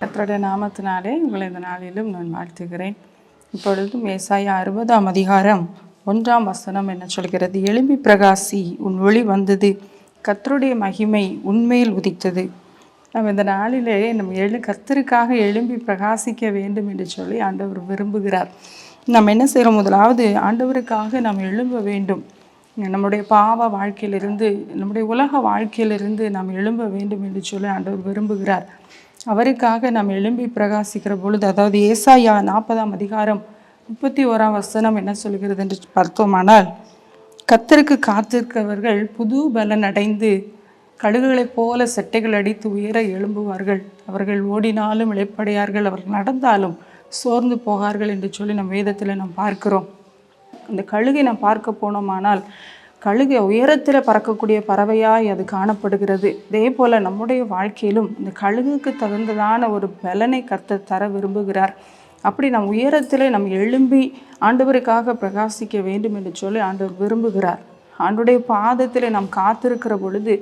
கத்தருடைய நாமத்தினாலே உங்களை இந்த நாளிலும் நான் வாழ்த்துகிறேன். இப்பொழுதும் ஏசாய அறுபதாம் அதிகாரம் ஒன்றாம் வசனம் என்ன சொல்கிறது? எழும்பி பிரகாசி உன் ஒளி வந்தது. கர்த்தருடைய மகிமை உண்மையில் உதித்தது. நம்ம இந்த நாளிலே நம்ம எழு கத்தருக்காக எழும்பி பிரகாசிக்க வேண்டும் என்று சொல்லி ஆண்டவர் விரும்புகிறார். நம்ம என்ன செய்கிறோம் முதலாவது ஆண்டவருக்காக நாம் எழும்ப வேண்டும். நம்முடைய பாவ வாழ்க்கையிலிருந்து நம்முடைய உலக வாழ்க்கையிலிருந்து நாம் எழும்ப வேண்டும் என்று சொல்லி ஆண்டவர் விரும்புகிறார். அவருக்காக நாம் எழும்பி பிரகாசிக்கிற பொழுது அதாவது ஏசாயா நாற்பதாம் அதிகாரம் முப்பத்தி ஓராம் வசனம் என்ன சொல்கிறது என்று பார்த்தோமானால் கத்தருக்கு காத்திருக்கிறவர்கள் புது பலன் அடைந்து கழுகுகளைப் போல செட்டைகள் அடித்து உயர எழும்புவார்கள். அவர்கள் ஓடினாலும் இழைப்படையார்கள் அவர்கள் நடந்தாலும் சோர்ந்து போகார்கள் என்று சொல்லி நம் வேதத்தில் நாம் பார்க்கிறோம். அந்த கழுகை நாம் பார்க்க போனோமானால் கழுகை உயரத்தில் பறக்கக்கூடிய பறவையாய் அது காணப்படுகிறது. இதே போல் நம்முடைய வாழ்க்கையிலும் இந்த கழுகுக்கு தகுந்ததான ஒரு பலனை கர்த்தர் தர விரும்புகிறார். அப்படி நம் உயரத்தில் நம் எழும்பி ஆண்டவருக்காக பிரகாசிக்க வேண்டும் என்று சொல்லி ஆண்டவர் விரும்புகிறார். ஆண்டுடைய பாதத்தில் நாம் காத்திருக்கிற பொழுது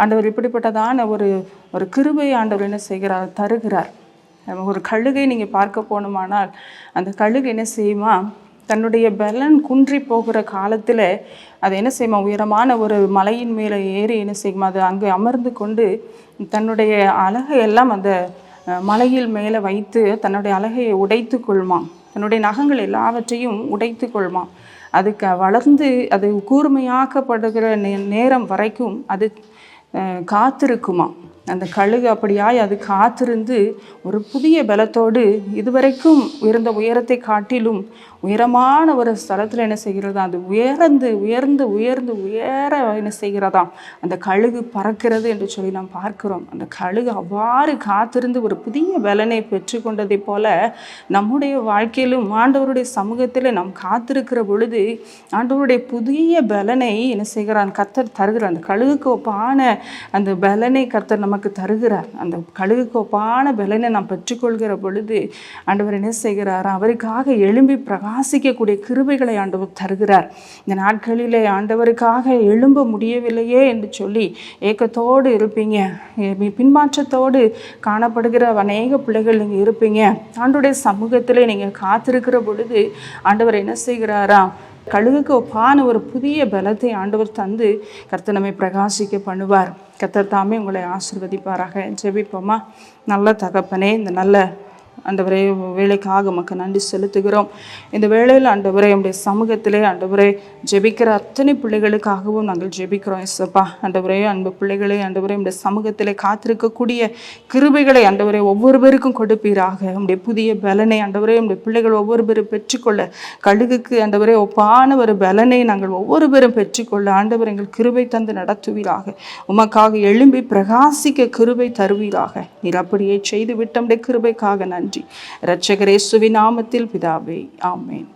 ஆண்டவர் இப்படிப்பட்டதான ஒரு ஒரு கிருபை ஆண்டவர் என்ன செய்கிறார் தருகிறார். ஒரு கழுகை நீங்கள் பார்க்க போனோமானால் அந்த கழுகு என்ன செய்யுமா? தன்னுடைய பலன் குன்றி போகிற காலத்தில் அது என்ன செய்யுமா? உயரமான ஒரு மலையின் மேலே ஏறி என்ன செய்யுமா? அது அங்கே அமர்ந்து கொண்டு தன்னுடைய அழகை எல்லாம் அந்த மலையில் மேலே வைத்து தன்னுடைய அழகையை உடைத்து கொள்மாம். தன்னுடைய நகங்கள் எல்லாவற்றையும் உடைத்து கொள்மாம். அதுக்கு வளர்ந்து அது கூர்மையாக்கப்படுகிற நே நேரம் வரைக்கும் அது காத்திருக்குமா அந்த கழுகு அப்படியாய் அது காத்திருந்து ஒரு புதிய பலத்தோடு இதுவரைக்கும் உயர்ந்த உயரத்தை காட்டிலும் உயரமான ஒரு ஸ்தலத்தில் என்ன செய்கிறதா அது உயர்ந்து உயர்ந்து உயர்ந்து உயர என்ன செய்கிறதாம்? அந்த கழுகு பறக்கிறது என்று சொல்லி நாம் பார்க்கிறோம். அந்த கழுகு அவ்வாறு காத்திருந்து ஒரு புதிய பலனை பெற்றுக்கொண்டதைப் போல நம்முடைய வாழ்க்கையிலும் ஆண்டவருடைய சமூகத்தில் நாம் காத்திருக்கிற பொழுது ஆண்டவருடைய புதிய பலனை என்ன செய்கிறான்? கர்த்தர் தருகிறான் அந்த கழுகுக்கு ஒப்பான அந்த பலனை கத்தர் நம்ம நமக்கு தருகிறார். அந்த கழுகுக்கோப்பான பலனை நாம் பெற்றுக்கொள்கிற பொழுது ஆண்டவர் என்ன செய்கிறார்? அவருக்காக எழும்பி பிரகாசிக்கக்கூடிய கிருபைகளை ஆண்டவர் தருகிறார். இந்த நாட்களிலே ஆண்டவருக்காக எழும்ப முடியவில்லையே என்று சொல்லி ஏக்கத்தோடு இருப்பீங்க. பின்மாற்றத்தோடு காணப்படுகிற அநேக பிள்ளைகள் நீங்கள் இருப்பீங்க. ஆண்டுடைய சமூகத்தில் நீங்கள் காத்திருக்கிற பொழுது ஆண்டவர் என்ன செய்கிறாரா? கழுகுக்கு ஒப்பான ஒரு புதிய பலத்தை ஆண்டவர் தந்து கர்த்தர் நம்மை பிரகாசிக்க பண்ணுவார். கர்த்தர் தாமே உங்களை ஆசிர்வதிப்பாராக. ஜெபிப்போமா? நல்ல தகப்பனே இந்த நல்ல ஆண்டவரே வேலைக்காக உமக்கு நன்றி செலுத்துகிறோம். இந்த வேளையில் ஆண்டவரே நம்முடைய சமூகத்திலே ஆண்டவரே ஜெபிக்கிற அத்தனை பிள்ளைகளுக்காகவும் நாங்கள் ஜெபிக்கிறோம் எஸ்ப்பா ஆண்டவரே அன்பு பிள்ளைகளே ஆண்டவரே நம்முடைய சமூகத்திலே காத்திருக்கக்கூடிய கிருபைகளை ஆண்டவரே ஒவ்வொரு பேருக்கும் கொடுப்பீராக. உடைய புதிய பலனை ஆண்டவரே நம்முடைய பிள்ளைகள் ஒவ்வொரு பேரும் பெற்றுக்கொள்ள கழுகுக்கு ஆண்டவரே ஒப்பான ஒரு பலனை நாங்கள் ஒவ்வொரு பேரும் பெற்றுக்கொள்ள ஆண்டவர் எங்கள் கிருபை தந்து நடத்துவீராக. உமக்காக எழும்பி பிரகாசிக்க கிருபை தருவீராக. நீர் அப்படியே செய்து விட்டமுடைய கிருபைக்காக நன்றி. இரட்சகரேசுவி நாமத்தில் பிதாவே ஆமேன்.